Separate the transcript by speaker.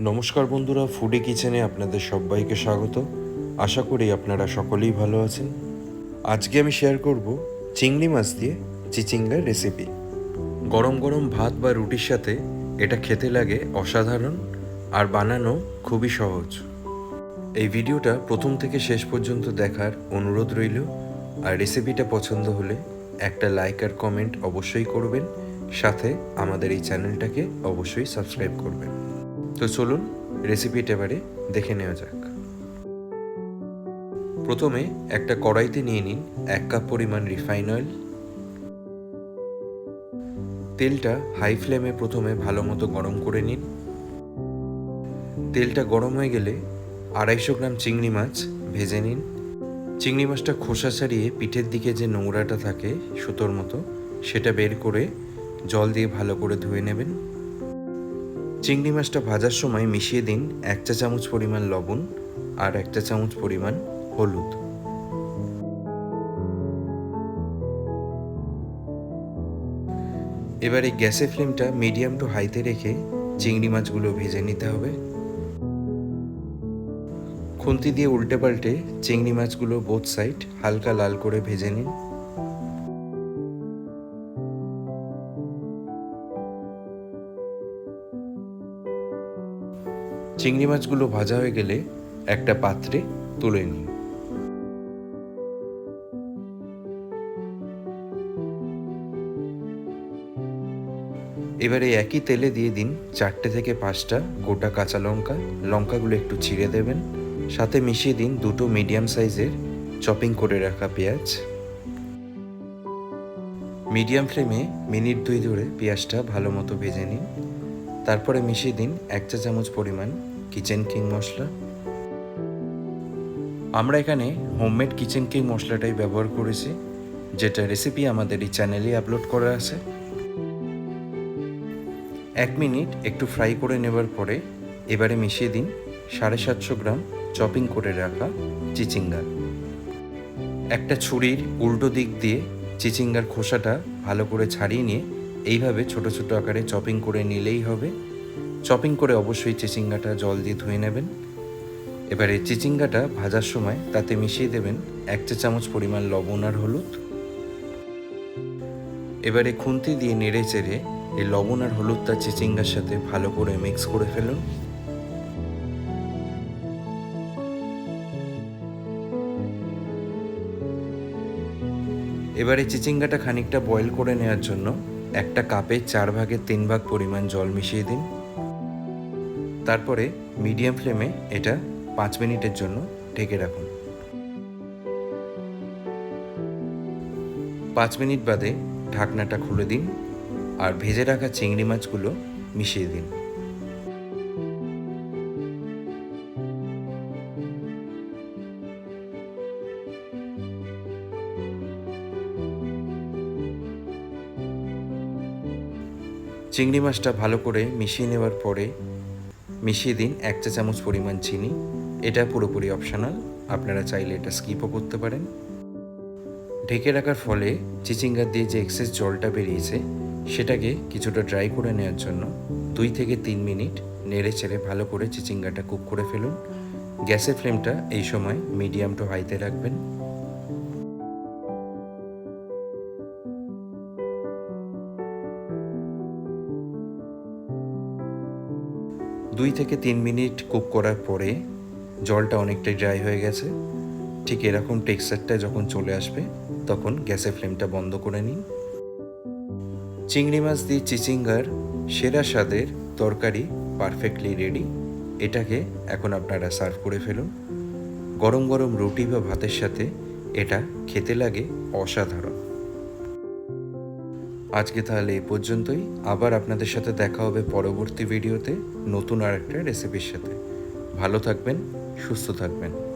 Speaker 1: নমস্কার বন্ধুরা ফুডি কিচেনে আপনাদের সবাইকে স্বাগত। আশা করি আপনারা সকলেই ভালো আছেন। আজকে আমি শেয়ার করব চিংড়ি মাছ দিয়ে চিচিঙ্গার রেসিপি গরম গরম ভাত বা রুটির সাথে এটা খেতে লাগে অসাধারণ আর বানানো খুবই সহজ। এই ভিডিওটা প্রথম থেকে শেষ পর্যন্ত দেখার অনুরোধ রইল। আর রেসিপিটা পছন্দ হলে একটা লাইক আর কমেন্ট অবশ্যই করবেন। সাথে আমাদের এই চ্যানেলটাকে অবশ্যই সাবস্ক্রাইব করবেন। তো চলুন রেসিপিটা এবারে দেখে নেওয়া যাক। প্রথমে একটা কড়াইতে নিয়ে নিন এক কাপ পরিমাণ রিফাইন অয়েল তেলটা হাই ফ্লেমে প্রথমে ভালো মতো গরম করে নিন। তেলটা গরম হয়ে গেলে আড়াইশো গ্রাম চিংড়ি মাছ ভেজে নিন। চিংড়ি মাছটা খোসা ছাড়িয়ে পিঠের দিকে যে নোংরাটা থাকে সুতোর মতো, সেটা বের করে জল দিয়ে ভালো করে ধুয়ে নেবেন। চিংড়ি মাছটা ভাজার সময় মিশিয়ে দিন এক চা চামচ পরিমাণ লবণ আর এক চা চামচ পরিমাণ হলুদ। এবারে গ্যাসের ফ্লেমটা মিডিয়াম টু হাইতে রেখে চিংড়ি মাছগুলো ভেজে নিতে হবে। খুন্তি দিয়ে উল্টে পাল্টে চিংড়ি মাছগুলো বোথ সাইড হালকা লাল করে ভেজে নিন। চিংড়ি মাছগুলো ভাজা হয়ে গেলে একটা পাত্রে তুলে নিন এবারে একই তেলে দিয়ে দিন চারটে থেকে পাঁচটা গোটা কাঁচা লঙ্কা। লঙ্কাগুলো একটু ছিঁড়ে দেবেন। সাথে মিশিয়ে দিন দুটো মিডিয়াম সাইজের চপিং করে রাখা পেঁয়াজ। মিডিয়াম ফ্লেমে মিনিট দুই ধরে পেঁয়াজটা ভালো মতো ভেজে নিন। তারপরে মিশিয়ে দিন এক চা চামচ পরিমাণ কিচেন কিং মশলা। আমরা এখানে হোমমেড কিচেন কিং মশলাটাই ব্যবহার করেছি, যেটা রেসিপি আমাদের এই চ্যানেলে আপলোড করা আছে। এক মিনিট একটু ফ্রাই করে নেবার পরে এবারে মিশিয়ে দিন সাড়ে সাতশো গ্রাম চপিং করে রাখা চিচিঙ্গা। একটা ছুরির উল্টো দিক দিয়ে চিচিঙ্গার খোসাটা ভালো করে ছাড়িয়ে নিয়ে এইভাবে ছোট ছোট আকারে চপিং করে নিলেই হবে। চপিং করে অবশ্যই চিচিঙ্গাটা জল দিয়ে ধুয়ে নেবেন। এবারে চিচিঙ্গাটা ভাজার সময় তাতে মিশিয়ে দেবেন এক চা চামচ পরিমাণ লবণ আর হলুদ। এবারে খুন্তি দিয়ে নেড়ে চেড়ে এই লবণ আর হলুদটা চিচিঙ্গার সাথে ভালো করে মিক্স করে ফেলুন। এবারে চিচিঙ্গাটা খানিকটা বয়েল করে নেওয়ার জন্য একটা কাপে চার ভাগের তিন ভাগ পরিমাণ জল মিশিয়ে দিন। তারপরে মিডিয়াম ফ্লেমে এটা পাঁচ মিনিটের জন্য ঢেকে রাখুন। পাঁচ মিনিট বাদে ঢাকনাটা খুলে দিন আর ভেজে রাখা চিংড়ি মাছগুলো মিশিয়ে দিন। চিংড়ি মাছটা ভালো করে মিশিয়ে নেওয়ার পরে মিশিয়ে দিন এক চা চামচ পরিমাণ চিনি। এটা পুরোপুরি অপশনাল আপনারা চাইলে এটা স্কিপও করতে পারেন। ঢেকে রাখার ফলে চিচিঙ্গা দিয়ে যে এক্সেস জলটা বেরিয়েছে, সেটাকে কিছুটা ড্রাই করে নেওয়ার জন্য দুই থেকে তিন মিনিট নেড়ে চেড়ে ভালো করে চিচিঙ্গাটা কুক করে ফেলুন। গ্যাসের ফ্লেমটা এই সময় মিডিয়াম টু হাইতে রাখবেন। দুই থেকে তিন মিনিট কুক করার পরে জলটা অনেকটাই ড্রাই হয়ে গেছে। ঠিক এরকম টেক্সচারটা যখন চলে আসবে, তখন গ্যাসের ফ্লেমটা বন্ধ করে নিন। চিংড়ি মাছ দিয়ে চিচিঙ্গার সেরা স্বাদের তরকারি পারফেক্টলি রেডি। এটাকে এখন আপনারা সার্ভ করে ফেলুন। গরম গরম রুটি বা ভাতের সাথে এটা খেতে লাগে অসাধারণ। আজকে তাহলে এই পর্যন্তই। আবার আপনাদের সাথে দেখা হবে পরবর্তী ভিডিওতে নতুন আর একটা রেসিপির সাথে। ভালো থাকবেন, সুস্থ থাকবেন।